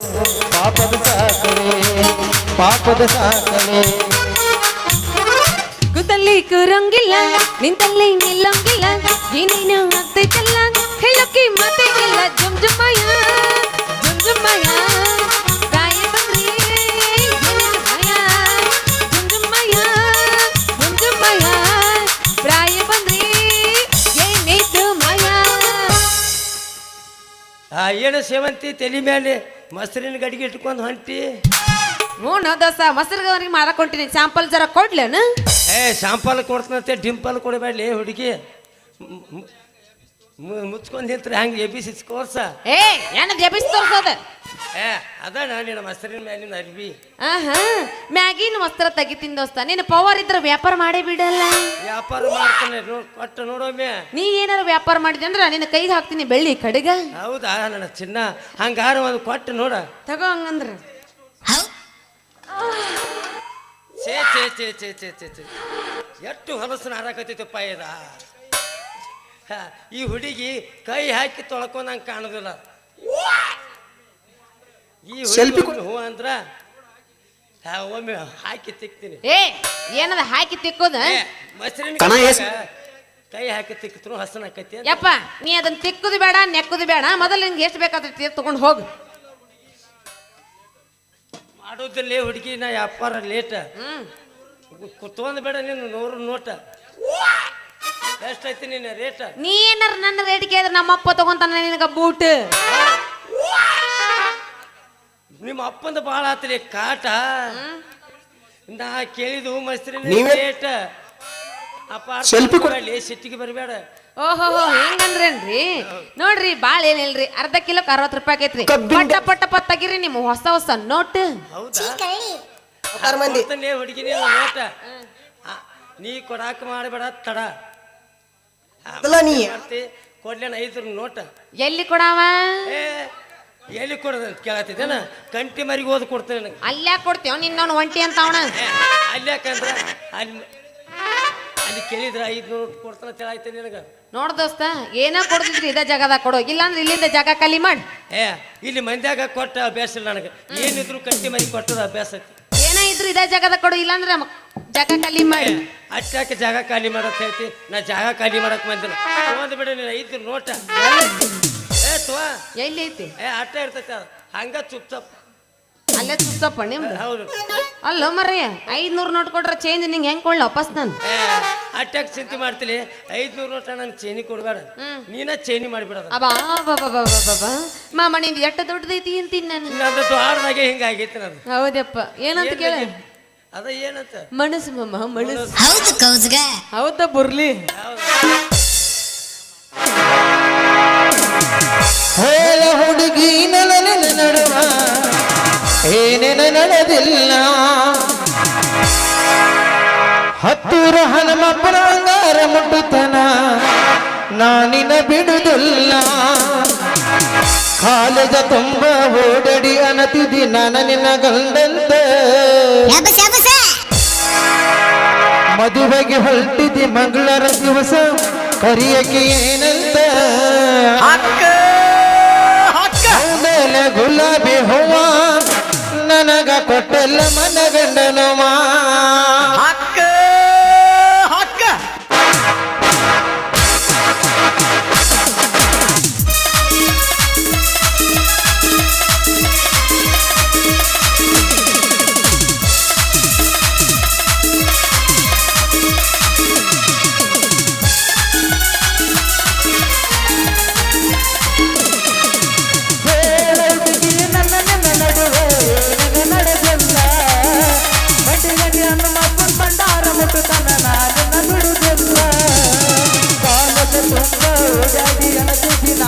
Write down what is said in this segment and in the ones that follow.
ಪಾಪದ ಸಾಕಲೆ ಪಾಪದ ಸಾಕಲೆ ಕೂತಲ್ಲಿ ಕೂರಂಗಿಲ್ಲ ನಿಂತಲ್ಲಿ ನಿಲ್ಲಂಗಿಲ್ಲ ಏನೇನು ಆಗ್ತೈತಲ್ಲ ಹೇಳಕ್ಕೆ ಮತ್ತೆ ಇಲ್ಲ ಜುಮ್ ಜುಮ್ಮಯ್ಯ ಜುಮ್ ಜುಮ್ಮಯ್ಯ ಪ್ರಾಯ ಬಂದ್ರೆ ಏನೇನು ಭಯ ಜುಮ್ ಜುಮ್ಮಯ್ಯ ಜುಮ್ ಜುಮ್ಮಯ್ಯ ಪ್ರಾಯ ಬಂದ್ರೆ ಏನೇತು ಮಯ ಆ ಏನು ಸೇವಂತಿ ತಲೆ ಮೇಲೆ ಮೊಸರಿನ ಗಡಿಗೆ ಇಟ್ಕೊಂಡು ಹೊಂಟಿ. ಹ್ಞೂ ದೋಸ್ತ ಮೊಸರುಗವರಿಗೆ ಮಾರಕೊಂಟಿನಿ ಸ್ಯಾಂಪಲ್ ಜರ ಕೊಡ್ಲೇನು? ಏ ಶಾಂಪಲ್ ಕೊಡ್ತನಂತೆ ಡಿಂಪಲ್ ಕೊಡಬೇಡಿ ಹುಡುಗಿ. ಮುಚ್ಕೊಂಡ್ ನಿಂತ್ರೆ ಹಂಗೆ ಎ ಬಿ ಸಿ ಕೋರ್ಸ. ಏ ಏನ ತೋರ್ಸೋದ ಏ ಅದ ನಿನ್ನ ಮೊಸರಿನ ಮೇಲಿನ ಅರ್ಬಿ. ಆಹಾ ಮ್ಯಾಗಿನ ವಸ್ತ್ರ ತೆಗಿತೀನಿ ದೋಸ್ತ ನೀನು ಪವರ್ ಇದ್ರೆ ವ್ಯಾಪಾರ ಮಾಡೇ ಬಿಡಲ್ಲ. ವ್ಯಾಪಾರ ಮಾಡ್ತಾನೆ ಕೊಟ್ಟು ನೋಡೋಮೆ. ನೀ ಏನಾರ ವ್ಯಾಪಾರ ಮಾಡಿದೆ ಅಂದ್ರೆ ನಿನ್ನ ಕೈಗೆ ಹಾಕ್ತೀನಿ ಬೆಳ್ಳಿ ಕಡೆಗ. ಹೌದಾ ನನ್ನ ಚಿನ್ನ? ಹಂಗಾರ ಒಂದು ಕೊಟ್ಟು ನೋಡ. ತಗೋ ಹಂಗಂದ್ರ. ಛೇ ಛೇ ಛೇ ಛೇ ಛೇ ಛೇ ಛೇ. ಎಷ್ಟು ಹೊಲಸನ ಹಾರಾಕತ್ತೈತಪ್ಪ ಇದ? ಈ ಹುಡುಗಿ ಕೈ ಹಾಕಿ ತೊಳ್ಕೊಂಡಂಗೆ ಕಾಣೋದಿಲ್ಲ. ಈ ಸೆಲ್ಫಿ ಹೂ ಅಂದ್ರ ಹಾ, ಒಮ್ಮೆ ಹಾಕಿ ತಿಕ್ತೀನಿ. ಏ ಏನದ ಹಾಕಿ ತಿಕ್ಕೋದ? ಏ, ಮೊಸರಿನ ಕಣ ಎಸ್- ಕೈ ಹಾಕಿ ತಿಕ್ಕಿದ್ರು ಹಸನ ಆಕೈತಿ ಅಂತ. ಯಪ್ಪ ನೀ ಅದನ್ನ ತಿಕ್ಕುದು ಬೇಡ ನೆಕ್ಕುದು ಬೇಡ. ಮೊದಲು ನಿಂಗೆ ಎಷ್ಟು ಬೇಕಾದ್ರೆ ತಗೊಂಡು ಹೋಗು. ಮಾಡೋದಿಲ್ಲ ಹುಡುಗಿ ನಾ ವ್ಯಾಪಾರ ಲೇಟ್. ಹ್ಮ್. ಕುತ್ಕೊಂಡ್ ಬೇಡ ನೀನು ನೂರು ನೋಟ. ಎಷ್ಟೈತಿ ನಿನ್ನ ರೇಟ್ ನೀ ಏನಾರ ನನ್ನ ರೇಟ್ ಕೇಳಿದ್ರೆ ನಮ್ಮಪ್ಪ ತಗೊಂತಾನ ನಿನಗ ಬೂಟ್ ನಿಮ್ಮ ಅಪ್ಪಂದ ಭಾಳ ಆತ್ರಿ ಕಾಟ. ನಾ ಕೇಳಿದು ಮಸ್ತ್ರಿ ನೀವೇ- ರೇಟ್ ಅಪ್ಪ Selfie ಕೊಡ್- ಬರಬೇಡ ಸಿಟ್ಟಿಗೆ ಬರಬೇಡ. ಓಹೋ ಹೆಂಗಂದ್ರೇನ್ರಿ? ನೋಡ್ರಿ ಬಾಳ ಏನಿಲ್ರಿ ಅರ್ಧ ಕಿಲೋಕ್ ಅರವತ್ ರೂಪಾಯಿ ಐತ್ರಿ ಕಬ್ಬಿನ- ಪಟ್ಟ ಪಟ್ಟ ಪತ್ತಾಗಿರಿ ತೆಗಿರಿ ನಿಮ್ಮ ಹೊಸ ಹೊಸ ನೋಟ್ ಹೌದಾ? ಆರು ಮಂದಿ ಕೊಡ್ತಾನೆ ನೋಟ ಆ, ನೀ ಕೊಡಾಕ ಮಾಡಬೇಡ ತಡ. ಅದಲ್ಲ ನೀ. ಕೊಡ್ಲೇನ ಐದ್ರ ನೋಟ. ಎಲ್ಲಿ ಕೊಡವ? ಏ ಎಲ್ಲಿ ಕೊಡೋದಂತ ಕೇಳತ್ತಿದ್ದೇನ? ಕಂಟಿ ಮರಿಗೆ ಓದ್ ಕೊಡ್ತೇನೆ ನನಗೆ. ಅಲ್ಲೇ ಕೊಡ್ತೇವ ನಿನ್ನವನು ಒಂಟಿ ಅಂತ ಅವನ. ಅಲ್ಲಿ ಯಾಕಂದ್ರೆ? ಅಲ್ಲಿ ಅಲ್ಲಿ ಕೇಳಿದ್ರೆ ಐದ್ನೂರು ಕೊಡ್ತಾನ ತಿಳಾಯ್ತು ನಿನಗೆ. ನೋಡ್ ದೋಸ್ತ ಏನೋ ಕೊಡ್ತಿದ್ರಿ ಇದೇ ಜಾಗದಾಗ ಕೊಡು. ಇಲ್ಲಾಂದ್ರೆ ಇಲ್ಲಿಂದ ಜಾಗ ಖಾಲಿ ಮಾಡಿ. ಏ ಇಲ್ಲಿ ಮಂದ್ಯಾಗ ಕೊಟ್ಟ ಅಭ್ಯಾಸ ಇಲ್ಲ ನನಗೆ. ಏನಿದ್ರು ಕಂಟಿ ಮರಿ ಕೊಟ್ಟದ ಅಭ್ಯಾಸ ಐತಿ. ಏನ ಇದ್ರು ಇದೇ ಜಾಗದಾಗ ಕೊಡು ಇಲ್ಲಾಂದ್ರೆ ಮ- ಜಾಗ ಖಾಲಿ ಮಾಡಿ. ಅಷ್ಟಾಕೆ ಜಾಗ ಖಾಲಿ ಮಾಡಕ್ ಹೇಳ್ತಿ? ನಾ ಜಾಗ ಖಾಲಿ ಮಾಡಕ್ ಬಂದಿಲ್ಲ. ತೊಗೊಂಡ್ ಬಿಡ ನೀನು ಐದು ನೋಟ. ಏ ತುವಾ ಎಲ್ಲಿ ಐತಿ? ಏ ಅಟ್ಟ ಇರ್ತೈತೆ ಅದು. ಹಂಗ ಚುಪ್ ಚಪ್. ಅಲ್ಲೇ ಚುಚ್ಚಪ್ಪ ನಿಮ್ದು? ಹೌದು. ಅಲ್ಲ ಮರ್ರಿ ಐದ್ನೂರು ನೋಟ್ ಕೊಟ್ರೆ ಚೇಂಜ್ ನಿಂಗೆ ಹೆಂಗ್ ಕೊಳ್ಳ ವಾಪಸ್ ನಾನು? ಏ ಅಟ್ಟಾಕ್ ಚಿಂತೆ ಮಾಡ್ತೀನಿ ಐದ್ನೂರು ನೋಟ ನಂಗೆ ಚೇನಿ ಕೊಡ್ಬೇಡ. ನೀನ ಚೇನಿ ಮಾಡಿಬಿಡೋದು. ಅಬ್ಬಾ ಬಾಬಾ ಮಾಮ ನಿಂದು ಎಷ್ಟು ದೊಡ್ಡದೈತಿ ಅಂತೀನಿ ನಾನು. ನಂದು ದ್ವಾರದಾಗೆ ಹಿಂಗಾಗೈತಿ ನಂದು. ಹೌದಪ್ಪ. ಏನಂತ ಕೇಳ? ಅದ ಏನಂತ? ಮನಸ್ಸು ಮಾಮ ಮನಸ್ಸು. ಹೌದು ಬುರ್ಲಿ? ಹೇಳ ಹುಡುಗಿ ನಲನ ನಡುವ ಏನೇನ ನಡೆದಿಲ್ಲ. ಹತ್ತೂರ ಹನುಮಪ್ಪನ ಅಂಗಾರ ಮುಟ್ಟುತನ. ನಾನಿನ ಬಿಡುದಿಲ್ಲ. ಕಾಲೇಜ ತುಂಬ ಓಡಡಿ ಅನತಿದಿ ನನ್ನ ನಿನ್ನ ಗಂಡಂತ ಮದುವೆಗೆ ಹೊರಟಿದ್ದಿ ಮಂಗಳರ ದಿವಸ ಕರಿಯಕ್ಕೆ ಏನಂತ. ಗುಲಾಬಿ ಹೂವ ನನಗ ಕೊಟ್ಟಲ್ಲ ಮನಗಂಡನವ. ಓಡಾಡಿ ಅಣತಿಸಿ ನಾನು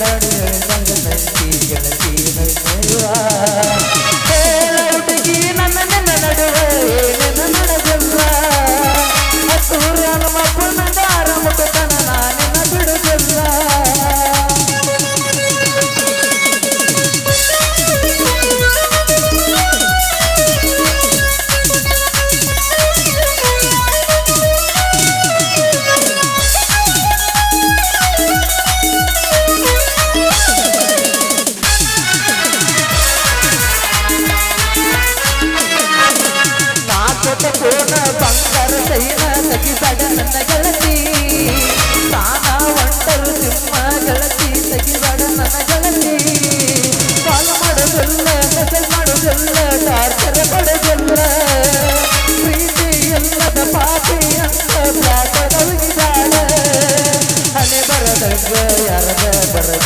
കടൽ തങ്ങൾ തീകൾ തീകൾ തരുവാ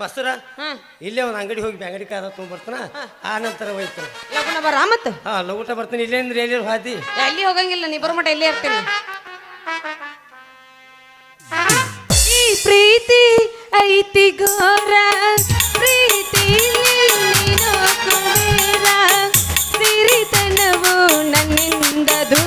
ಮಸ್ತರ ಇಲ್ಲೇ ಒಂದು ಅಂಗಡಿ ಹೋಗಿ ಬ್ಯಾಂಗಡಿ ಕಾದ ತೊಗೊಂಡ್ಬರ್ತಾನ. ಆ ನಂತರ ಹೋಯ್ತಾನ ಲಗುನ ಬರ ಮತ್ತ? ಹಾ ಲಗುಟ ಬರ್ತೀನಿ. ಇಲ್ಲೇ ಅಂದ್ರೆ ಎಲ್ಲಿ ಹಾದಿ? ಅಲ್ಲಿ ಹೋಗಂಗಿಲ್ಲ ನೀ ಬರೋ ಮಟ್ಟ ಇಲ್ಲೇ ಇರ್ತೀನಿ. ಈ ಪ್ರೀತಿ ಐತಿ ಗೋರ ಪ್ರೀತಿ ಸಿರಿತನವು ನನ್ನಿಂದದು